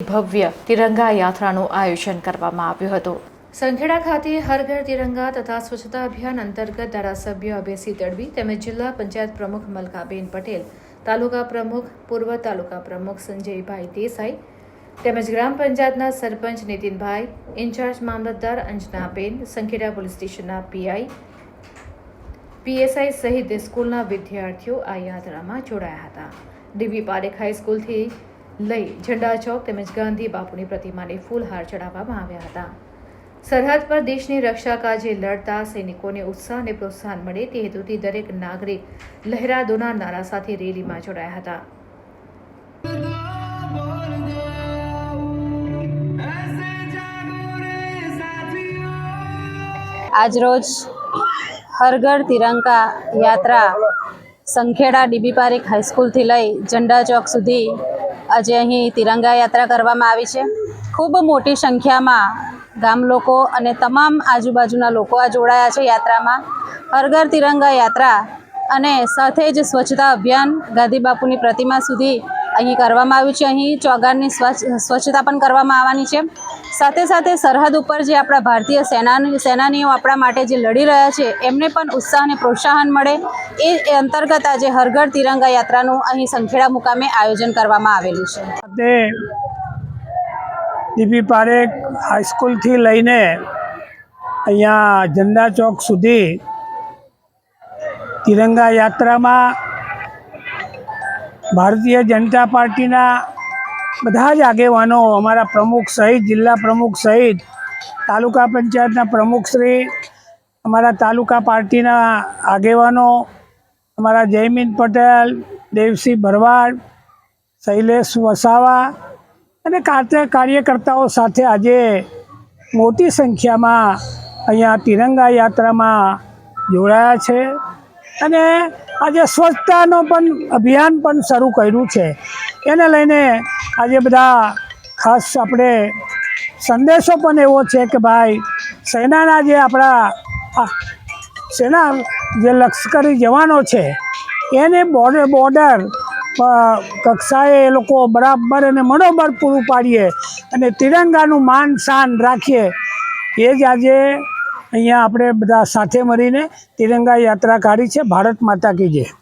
ભવ્ય તિરંગા યાત્રાનું આયોજન કરવામાં આવ્યું હતું. સંખેડા ખાતે હર ઘર તિરંગા તથા સ્વચ્છતા અભિયાન અંતર્ગત ધારાસભ્ય અભયસિંહ તડવી તેમજ જિલ્લા પંચાયત પ્રમુખ મલકાબેન પટેલ, તાલુકા પ્રમુખ, પૂર્વ તાલુકા પ્રમુખ સંજયભાઈ દેસાઈ તેમજ ગ્રામ પંચાયતના સરપંચ નીતિનભાઈ, ઇન્ચાર્જ મામલતદાર અંજનાબેન, સંખેડા પોલીસ સ્ટેશનના પીઆઈ, પીએસઆઈ સહિત સ્કૂલના વિદ્યાર્થીઓ આ યાત્રામાં જોડાયા હતા. ડીબી પારેખ હાઈસ્કૂલથી લઈ ઝંડા ચોક તેમજ ગાંધી બાપુની પ્રતિમાને ફૂલહાર ચડાવવામાં આવ્યા હતા. સરહદ પર દેશની રક્ષા કાજે લડતા સૈનિકોને ઉત્સાહ અને પ્રોત્સાહન મળે તે હેતુથી દરેક નાગરિક લહેરા દોના નારા સાથે રેલીમાં જોડાયા હતા. આજરોજ હર ઘર તિરંગા યાત્રા સંખેડા ડીબી પારેખ હાઈસ્કૂલથી લઈ ઝંડા ચોક સુધી આજે અહીં તિરંગા યાત્રા કરવામાં આવી છે. ખૂબ મોટી સંખ્યામાં ગામ લોકો અને તમામ આજુબાજુના લોકો આ જોડાયા છે યાત્રામાં. હર ઘર તિરંગા યાત્રા અને સાથે જ સ્વચ્છતા અભિયાન ગાંધી બાપુની પ્રતિમા સુધી અહીં કરવામાં આવ્યું છે. અહીં ચોગારની સ્વચ્છ, સ્વચ્છતા પણ કરવામાં આવવાની છે. સાથે સાથે સરહદ ઉપર જે આપણા ભારતીય સેનાની, સેનાનીઓ આપણા માટે જે લડી રહ્યા છે, એમને પણ ઉત્સાહ અને પ્રોત્સાહન મળે. એ અંતર્ગત આજે હરઘર તિરંગા યાત્રાનું અહીં સંખેડા મુકામે આયોજન કરવામાં આવેલું છે. દીપી પારેખ હાઈસ્કૂલથી લઈને અહીંયા ઝંડા ચોક સુધી તિરંગા યાત્રામાં ભારતીય જનતા પાર્ટીના બધા જ આગેવાનો, અમારા પ્રમુખ સહિત, જિલ્લા પ્રમુખ સહિત, તાલુકા પંચાયતના પ્રમુખશ્રી અમારા તાલુકા પાર્ટીના આગેવાનો, અમારા જયમીન પટેલ, દેવસિંહ ભરવાડ, શૈલેષ વસાવા અને કાર્ય કાર્યકર્તાઓ સાથે આજે મોટી સંખ્યામાં અહીંયા તિરંગા યાત્રામાં જોડાયા છે. અને આજે સ્વચ્છતાનો પણ અભિયાન પણ શરૂ કર્યું છે. એને લઈને આજે બધા ખાસ આપણે સંદેશો પણ એવો છે કે ભાઈ, સેનાના જે આપણા સેના જે લશ્કરી જવાનો છે, એને બોર્ડર બોર્ડર કક્ષાએ એ લોકો બરાબર અને મનોબળ પૂરું પાડીએ અને તિરંગાનું માન શાન રાખીએ. એ જ આજે અહીંયા આપણે બધા સાથે મળીને તિરંગા યાત્રા કાઢી છે. ભારત માતા કી જય.